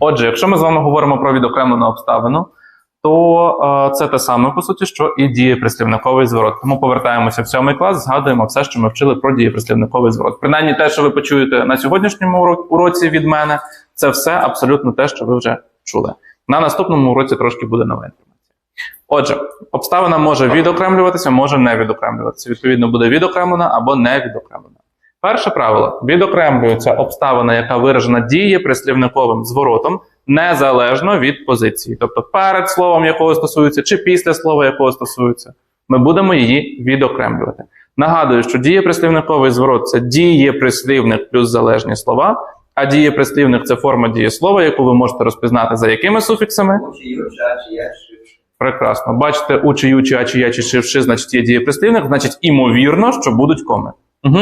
Отже, якщо ми з вами говоримо про відокремлену обставину, то е, це те саме, по суті, що і дієприслівниковий зворот. Тому повертаємося в сьомий клас, згадуємо все, що ми вчили про дієприслівниковий зворот. Принаймні, те, що ви почуєте на сьогоднішньому уроці від мене, це все абсолютно те, що ви вже чули. На наступному уроці трошки буде нова інформація. Отже, обставина може відокремлюватися, може не відокремлюватися. Відповідно, буде відокремлена або не відокремлена. Перше правило: відокремлюється обставина, яка виражена дієприслівниковим зворотом, незалежно від позиції. Тобто перед словом, якого стосується, чи після слова, якого стосується, ми будемо її відокремлювати. Нагадую, що дієприслівниковий зворот це дієприслівник плюс залежні слова, а дієприслівник це форма дієслова, яку ви можете розпізнати за якими суфіксами. Шивши. Прекрасно. Бачите, у чи чи а, чи я, чи ши, вши, значить є дієприслівник, значить, імовірно, що будуть коми. Угу.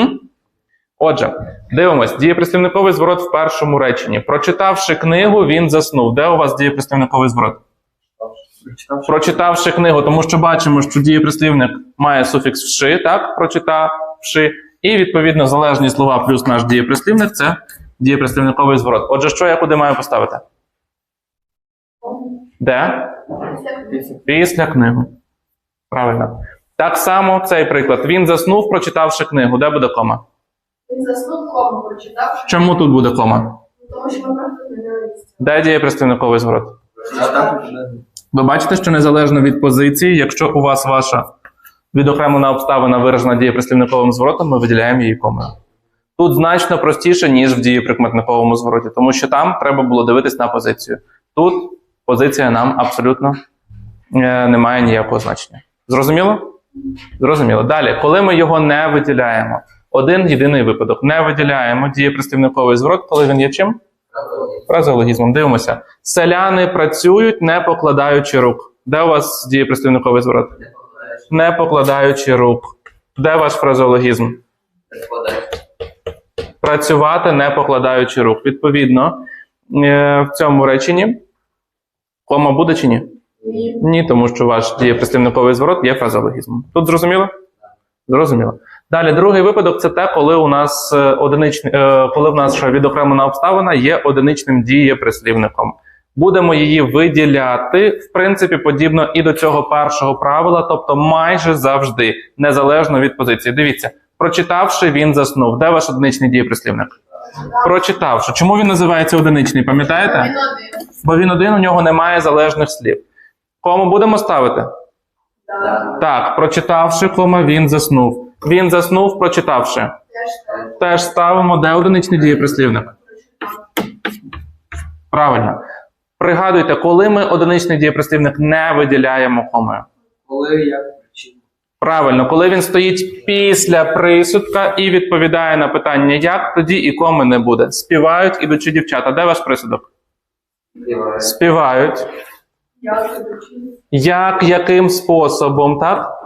Отже, дивимось, дієприслівниковий зворот в першому реченні. Прочитавши книгу, він заснув. Де у вас дієприслівниковий зворот? Прочитав, Прочитавши книгу, тому що бачимо, що дієприслівник має суфікс вши, так? Прочитавши. І відповідно залежні слова плюс наш дієприслівник це дієприслівниковий зворот. Отже, що я куди маю поставити? Де? Після книгу. Правильно. Так само цей приклад. Він заснув, прочитавши книгу. Де буде кома? Він заснув кому, прочитавши, Чому тут буде кома? тому що ми просто не. Де дієприслівниковий зворот? Ви бачите, що незалежно від позиції, якщо у вас ваша відокремлена обставина виражена дієприслівниковим зворотом, ми виділяємо її комою. Тут значно простіше, ніж в дієприкметниковому звороті, тому що там треба було дивитись на позицію. Тут позиція нам абсолютно е, не має ніякого значення. Зрозуміло? Зрозуміло. Далі, коли ми його не виділяємо, один єдиний випадок. Не виділяємо дієприслівниковий зворот, коли він є чим? Фразеологізмом. Дивимося. Селяни працюють, не покладаючи рук. Де у вас дієприслівниковий зворот? Не покладаючи рук. Де ваш фразеологізм? Працювати, не покладаючи рук. Відповідно, е, в цьому реченні кома буде чи ні? Ні. Ні, тому що ваш дієприслівниковий зворот є фразеологізмом. Тут зрозуміло? Зрозуміло. Далі, другий випадок це те, коли у нас е, одиничний, е, коли в нас відокремлена обставина є одиничним дієприслівником. Будемо її виділяти, в принципі, подібно і до цього першого правила, тобто майже завжди, незалежно від позиції. Дивіться, прочитавши, він заснув. Де ваш одиничний дієприслівник? Прочитавши. Чому він називається одиничний? Пам'ятаєте? Бо він один, у нього немає залежних слів. Кому будемо ставити? Так. Так, прочитавши, кома, він заснув. Він заснув, прочитавши. Теж ставимо, де одиничний дієприслівник. Правильно. Пригадуйте, коли ми одиничний дієприслівник не виділяємо комою. Коли я. Правильно, коли він стоїть після присудка і відповідає на питання як, тоді і коми не буде. Співають ідучі дівчата. Де ваш присудок? Співають. Ведучий. Як, яким способом, так?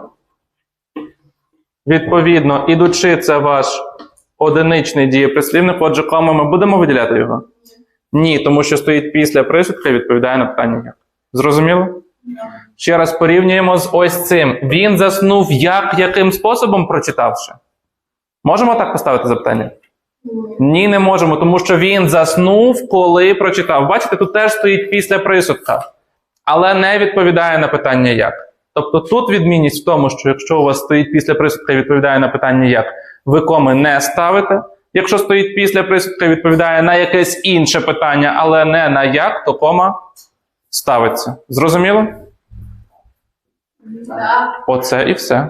Відповідно, ідучи, це ваш одиничний дієприслівник, отже, кому ми будемо виділяти його? Ні, тому що стоїть після присудка і відповідає на питання як. Зрозуміло? Ще раз порівнюємо з ось цим. Він заснув як, яким способом прочитавши? Можемо так поставити запитання? Ні. Ні, не можемо, тому що він заснув, коли прочитав. Бачите, тут теж стоїть після присудка, але не відповідає на питання як. Тобто тут відмінність в тому, що якщо у вас стоїть після присудка і відповідає на питання як, ви коми не ставите. Якщо стоїть після присудка і відповідає на якесь інше питання, але не на як, то кома ставиться. Зрозуміло? Так. Оце і все.